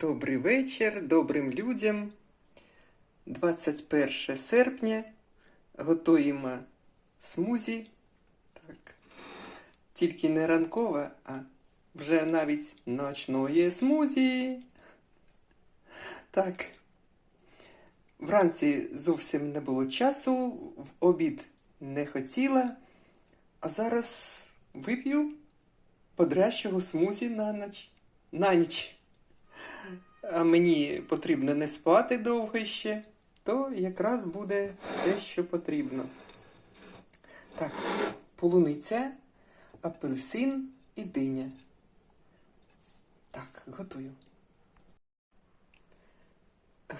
Добрий вечір добрим людям. 21 серпня. Готуємо смузі. Так. Тільки не ранкове, а вже навіть ночної смузі. Так. Вранці зовсім не було часу, в обід не хотіла, а зараз вип'ю подрящого смузі на ніч. На ніч. А мені потрібно не спати довго ще, то якраз буде те, що потрібно. Так, полуниця, апельсин і диня. Так, готую.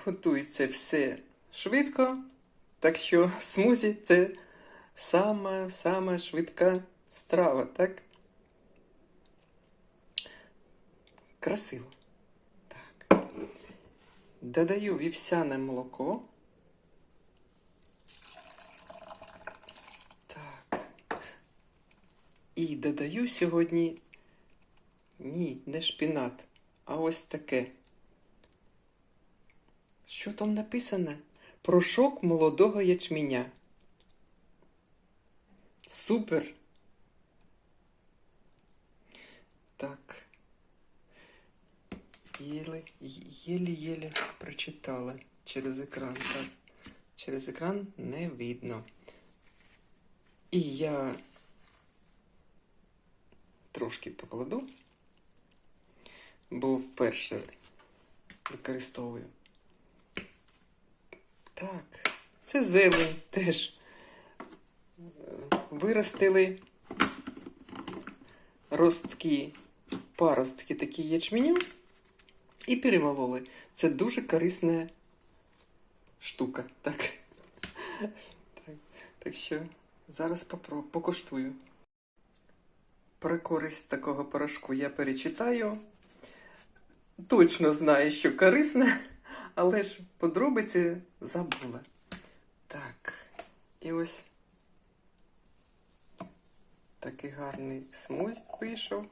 Готується все швидко, так що смузі це сама сама швидка страва, так? Красиво. Додаю вівсяне молоко. Так. І додаю сьогодні. Ні, не шпінат, а ось таке. Що там написано? Порошок молодого ячменя. Супер. Так. Єле, єлі-єлі прочитала через екран. Так. Через екран не видно. І я трошки покладу, бо вперше використовую. Так, це зелень теж. Е, Виростили ростки, паростки такі ячменю і перемололи. Це дуже корисна штука. Так, так, так що зараз попро- покуштую. Про користь такого порошку я перечитаю. Точно знаю, що корисне, але ж подробиці забула. Так, і ось такий гарний смузик вийшов.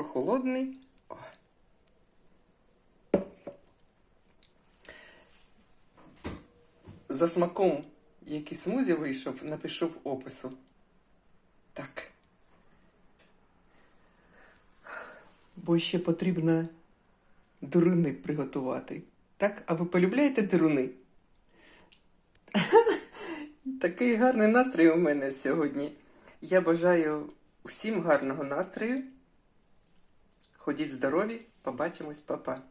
Прохолодний. О. За смаком, який смузі вийшов, напишу в опису. Так. Бо ще потрібно дуруни приготувати. Так? А ви полюбляєте дируни? Такий гарний настрій у мене сьогодні. Я бажаю всім гарного настрою. Ходіть здорові, побачимось, па-па.